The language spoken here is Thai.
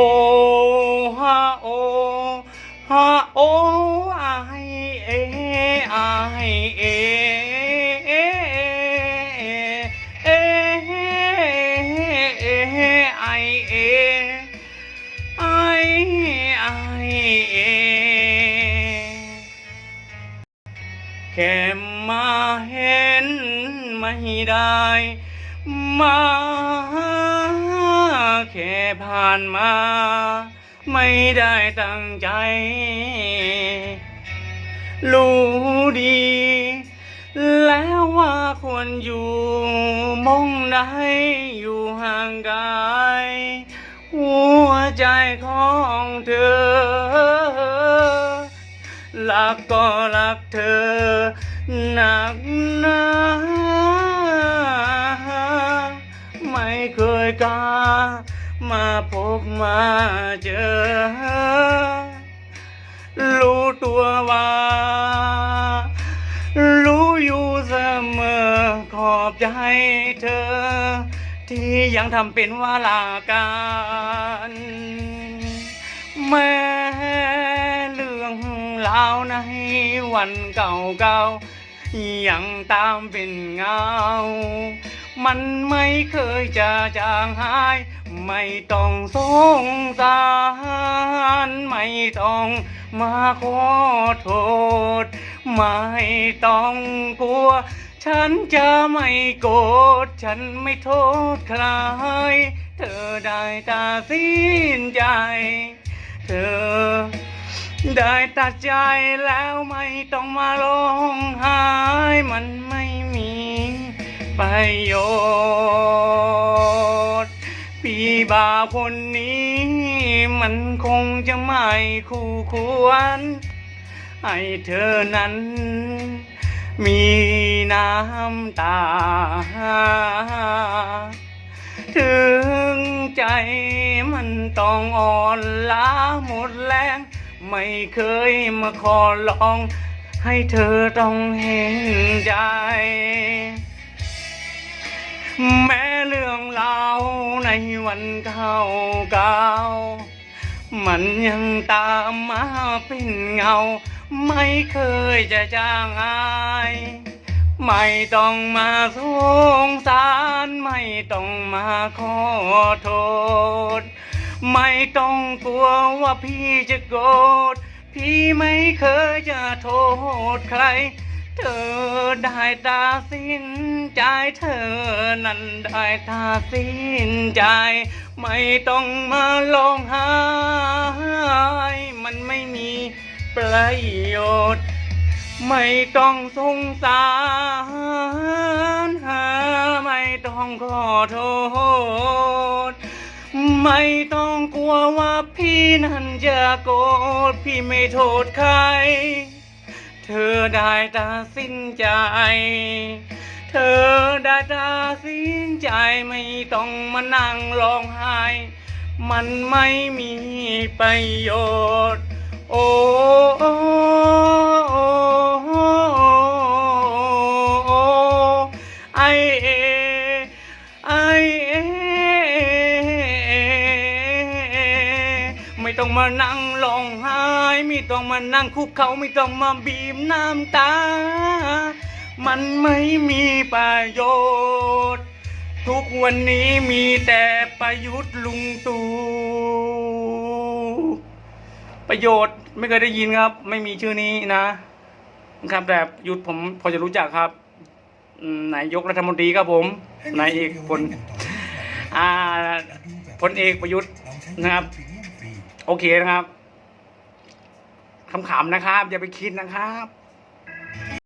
โอฮาโอฮาโอไอเอไอเอเอเอเอไอเอไอไอเอแค่มาเห็นไม่ได้มา แค่ผ่านมา ไม่ได้ตั้งใจ รู้ดี แล้วว่าควรอยู่มองใดอยู่ห่างไกลหัวใจของเธอ รักก็รักเธอ หนักหนาไม่เคยกล้า มาพบมาเจอ รู้ตัวว่า รู้อยู่เสมอ ขอบใจเธอ ที่ยังทำเป็นว่าลากันแม้เรื่องราวในวันเก่าๆยังตามเป็นเงา มันไม่เคยจะจางหาย ไม่ต้องสงสาร ไม่ต้องมาขอโทษ ไม่ต้องกลัว ฉันจะไม่โกรธ ฉันไม่โทษใคร เธอได้ตัดสินใจ เธอได้ตัดใจแล้วไม่ต้องมาร้องไห้มันไม่มีประโยช คนนี้ มันคงจะไม่คู่ควร ให้เธอนั้น มีน้ำตา ถึงใจมันต้องอ่อนล้าหมดแรง ไม่เคยมาขอลอง ให้เธอต้องเห็นใจ แม้ เรื่องราวในวันเก่าเก่ามันยังตามมาเป็นเงา ไม่เคยจะจางหายไม่ต้องมาสงสารไม่ต้องมาขอโทษ ไม่ต้องกลัวว่าพี่จะโกรธพี่ไม่เคยจะโทษใคร เธอได้ตัดสินใจเธอนั้นได้ตัดสินใจ ไม่ต้องมาร้องไห้มันไม่มีประโยชน์ ไม่ต้องสงสารหาไม่ต้องขอโทษ ไม่ต้องกลัวว่าพี่นั้นจะโกรธพี่ไม่โทษใคร เธอได้ตัดสินใจ เธอได้ตัดสินใจไม่ต้องมานั่งร้องไห้ มันไม่มีประโยชน์ โอ้โอ้โอ้ไอเอไอเอไม่ต้องมานั่ง ไม่ต้องมานั่งคุกเขาไม่ต้องมาบีบน้ำตา มันไม่มีประโยชน์ ทุกวันนี้มีแต่ประยุทธ์ลุงตู่ประโยชน์ไม่เคยได้ยินครับ ไม่มีชื่อนี้นะครับแต่ยุทธผมพอจะรู้จักครับนายกรัฐมนตรีครับผมนายเอกพลอ่าพลเอกประยุทธ์นะครับ โอเคนะครับ ขำๆนะครับ อย่าไปคิดนะครับ